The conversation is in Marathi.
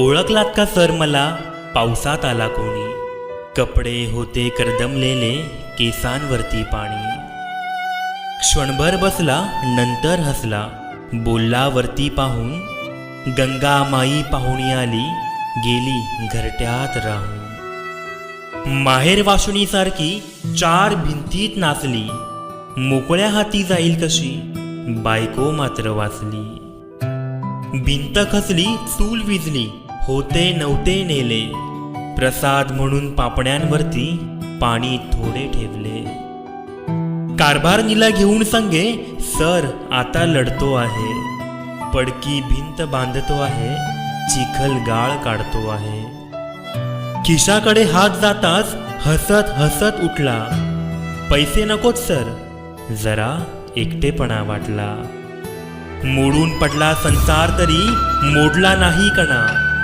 ओळखलात का सर मला? पावसात आला कोणी? कपडे होते करदमलेले केसांवरती पाणी. क्षणभर बसला नंतर हसला. बोलला वरती पाहून गंगा माई पाहुणी आली गेली घरट्यात राहून. माहेर वासुणीसारखी चार भिंतीत नाचली. मोकळ्या हाती जाईल कशी? बायको मात्र वाचली. भिंत खचली चूल विजली. होते नव्हते नेले. प्रसाद म्हणून पापण्यांवरती पाणी थोडे ठेवले. कारभारणीला घेऊन संगे सर आता लढतो आहे. पडकी भिंत बांधतो आहे चिखल गाळ काढतो आहे. खिशाकडे हात जाताच हसत हसत उठला. पैसे नकोत सर. जरा एकटेपणा वाटला. मोडून पडला संसार तरी मोडला नाही कणा.